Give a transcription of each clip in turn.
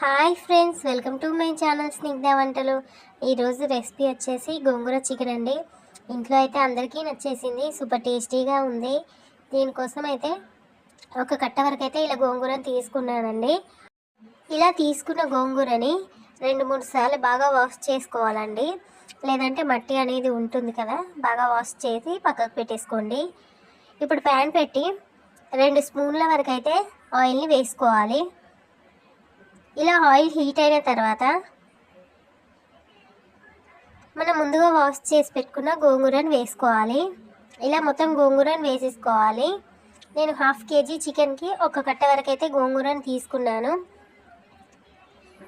Hi friends welcome to my channel Snigdha వంటలు. ఈరోజు recipe వచ్చేసి గోంగూర చికెన్ అండి. ఇంట్లో అయితే అందరికీ నచ్చేసింది సూపర్ టేస్టీగా ఉంది. దీనికోసం అయితే ఒక కట్ట వరకు అయితే ఇలా గోంగూరని తీసుకున్నానండి. ఇలా తీసుకున్న గోంగూరని రెండు మూడు సార్లు బాగా వాష్ చేసుకోవాలండి. లేదంటే మట్టి అనేది ఉంటుంది కదా బాగా వాష్ చేసి పక్కకు పెట్టేసుకోండి. ఇప్పుడు ప్యాన్ పెట్టి రెండు స్పూన్ల వరకు అయితే ఆయిల్ని వేసుకోవాలి. ఇలా ఆయిల్ హీట్ అయిన తర్వాత మనం ముందుగా వాష్ చేసి పెట్టుకున్న గోంగూరను వేసుకోవాలి. ఇలా మొత్తం గోంగూరను వేసేసుకోవాలి. నేను హాఫ్ కేజీ చికెన్కి ఒక కట్ట వరకు అయితే గోంగూరను తీసుకున్నాను.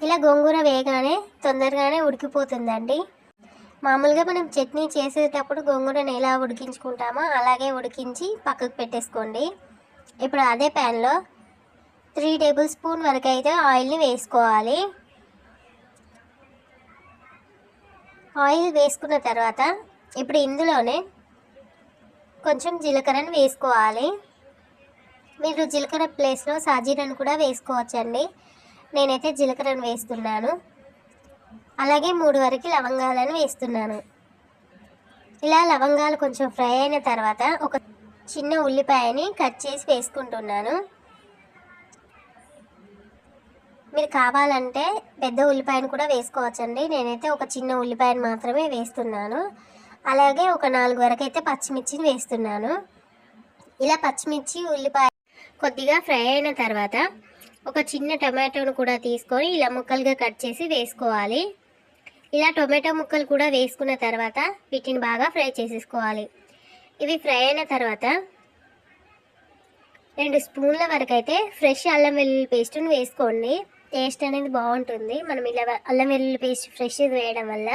ఇలా గోంగూర వేయగానే తొందరగానే ఉడికిపోతుందండి. మామూలుగా మనం చట్నీ చేసేటప్పుడు గోంగూరను ఎలా ఉడికించుకుంటామో అలాగే ఉడికించి పక్కకు పెట్టేసుకోండి. ఇప్పుడు అదే ప్యాన్లో త్రీ టేబుల్ స్పూన్ వరకు అయితే ఆయిల్ని వేసుకోవాలి. ఆయిల్ వేసుకున్న తర్వాత ఇప్పుడు ఇందులోనే కొంచెం జీలకర్రను వేసుకోవాలి. మీరు జీలకర్ర ప్లేస్లో సాజీరను కూడా వేసుకోవచ్చండి. నేనైతే జీలకర్రను వేస్తున్నాను. అలాగే మూడు వరకు లవంగాలను వేస్తున్నాను. ఇలా లవంగాలు కొంచెం ఫ్రై అయిన తర్వాత ఒక చిన్న ఉల్లిపాయని కట్ చేసి వేసుకుంటున్నాను. మీరు కావాలంటే పెద్ద ఉల్లిపాయను కూడా వేసుకోవచ్చండి. నేనైతే ఒక చిన్న ఉల్లిపాయను మాత్రమే వేస్తున్నాను. అలాగే ఒక నాలుగు వరకు అయితే పచ్చిమిర్చిని వేస్తున్నాను. ఇలా పచ్చిమిర్చి ఉల్లిపాయ కొద్దిగా ఫ్రై అయిన తర్వాత ఒక చిన్న టమాటోను కూడా తీసుకొని ఇలా ముక్కలుగా కట్ చేసి వేసుకోవాలి. ఇలా టొమాటో ముక్కలు కూడా వేసుకున్న తర్వాత వీటిని బాగా ఫ్రై చేసేసుకోవాలి. ఇవి ఫ్రై అయిన తర్వాత రెండు స్పూన్ల వరకు అయితే ఫ్రెష్ అల్లం వెల్లుల్లి పేస్ట్ని వేసుకోండి. టేస్ట్ అనేది బాగుంటుంది. మనం ఇలా అల్లం వెల్లుల్లి పేస్ట్ ఫ్రెష్ వేయడం వల్ల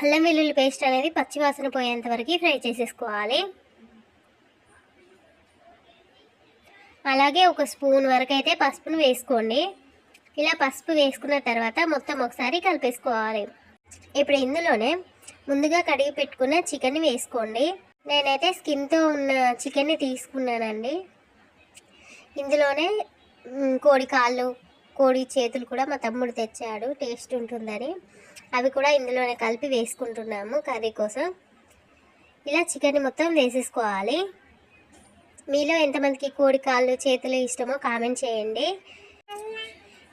అల్లం వెల్లుల్లి పేస్ట్ అనేది పచ్చివాసన పోయేంత వరకు ఫ్రై చేసేసుకోవాలి. అలాగే ఒక స్పూన్ వరకు అయితే పసుపును వేసుకోండి. ఇలా పసుపు వేసుకున్న తర్వాత మొత్తం ఒకసారి కలిపేసుకోవాలి. ఇప్పుడు ఇందులోనే ముందుగా కడిగి పెట్టుకున్న చికెన్ వేసుకోండి. నేనైతే స్కిన్తో ఉన్న చికెన్ని తీసుకున్నానండి. ఇందులోనే కోడి కాళ్ళు కోడి చేతులు కూడా మా తమ్ముడు తెచ్చాడు. టేస్ట్ ఉంటుందని. అవి కూడా ఇందులోనే కలిపి వేసుకుంటున్నాము కర్రీ కోసం. ఇలా చికెన్ మొత్తం వేసేసుకోవాలి. మీలో ఎంతమందికి కోడి కాళ్ళు చేతులు ఇష్టమో కామెంట్ చేయండి.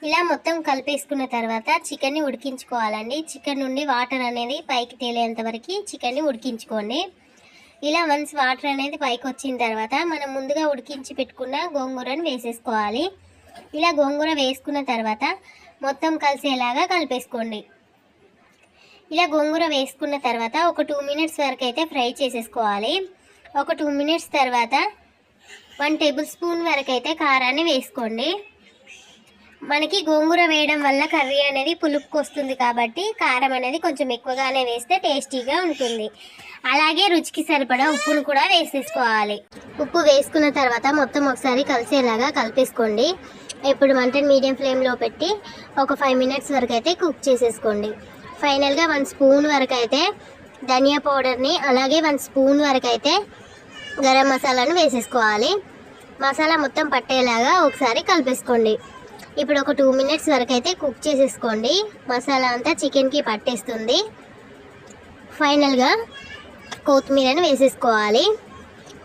ఇలా మొత్తం కలిపేసుకున్న తర్వాత చికెన్ని ఉడికించుకోవాలండి. చికెన్ నుండి వాటర్ అనేది పైకి తేలేంత వరకు చికెన్ని ఉడికించుకోండి. ఇలా వన్స్ వాటర్ అనేది పైకి వచ్చిన తర్వాత మనం ముందుగా ఉడికించి పెట్టుకున్న గోంగూరను వేసేసుకోవాలి. ఇలా గోంగూర వేసుకున్న తర్వాత మొత్తం కలిసేలాగా కలిపేసుకోండి. ఇలా గోంగూర వేసుకున్న తర్వాత ఒక టూ మినిట్స్ వరకు అయితే ఫ్రై చేసేసుకోవాలి. ఒక టూ మినిట్స్ తర్వాత వన్ టేబుల్ స్పూన్ వరకు అయితే కారాన్ని వేసుకోండి. మనకి గోంగూర వేయడం వల్ల కర్రీ అనేది పులుపుకు వస్తుంది కాబట్టి కారం అనేది కొంచెం ఎక్కువగానే వేస్తే టేస్టీగా ఉంటుంది. అలాగే రుచికి సరిపడా ఉప్పును కూడా వేసేసుకోవాలి. ఉప్పు వేసుకున్న తర్వాత మొత్తం ఒకసారి కలిసేలాగా కలిపేసుకోండి. ఇప్పుడు మంటను మీడియం ఫ్లేమ్లో పెట్టి ఒక ఫైవ్ మినిట్స్ వరకు అయితే కుక్ చేసేసుకోండి. ఫైనల్గా వన్ స్పూన్ వరకు అయితే ధనియా పౌడర్ని అలాగే వన్ స్పూన్ వరకు అయితే గరం మసాలాను వేసేసుకోవాలి. మసాలా మొత్తం పట్టేలాగా ఒకసారి కలిపేసుకోండి. ఇప్పుడు ఒక టూ మినిట్స్ వరకు అయితే కుక్ చేసేసుకోండి. మసాలా అంతా చికెన్కి పట్టేస్తుంది. ఫైనల్గా కొత్తిమీరని వేసేసుకోవాలి.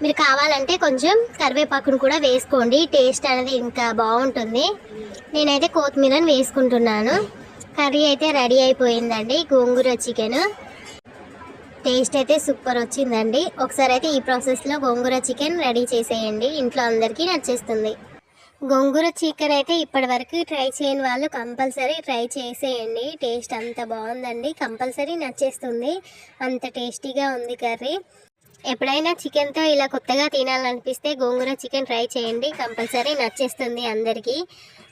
మీరు కావాలంటే కొంచెం కరివేపాకును కూడా వేసుకోండి. టేస్ట్ అనేది ఇంకా బాగుంటుంది. నేనైతే కొత్తిమీరని వేసుకుంటున్నాను. కర్రీ అయితే రెడీ అయిపోయిందండి. గోంగూర చికెన్. టేస్ట్ అయితే సూపర్ వచ్చిందండి. ఒకసారి అయితే ఈ ప్రాసెస్లో గోంగూర చికెన్ రెడీ చేసేయండి. ఇంట్లో అందరికీ నచ్చేస్తుంది. గోంగూర చికెన్ అయితే ఇప్పటి వరకు ట్రై చేయని వాళ్ళు కంపల్సరీ ట్రై చేసేయండి. టేస్ట్ అంత బాగుందండి. కంపల్సరీ నచ్చేస్తుంది. అంత టేస్టీగా ఉంది కర్రీ. ఎప్పుడైనా చికెన్తో ఇలా కొత్తగా తినాలనిపిస్తే గోంగూర చికెన్ ట్రై చేయండి. కంపల్సరీ నచ్చేస్తుంది అందరికీ.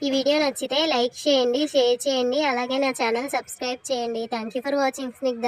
ఈ వీడియో నచ్చితే లైక్ చేయండి షేర్ చేయండి. అలాగే నా ఛానల్ సబ్స్క్రైబ్ చేయండి. Thank you for watching. Snigdha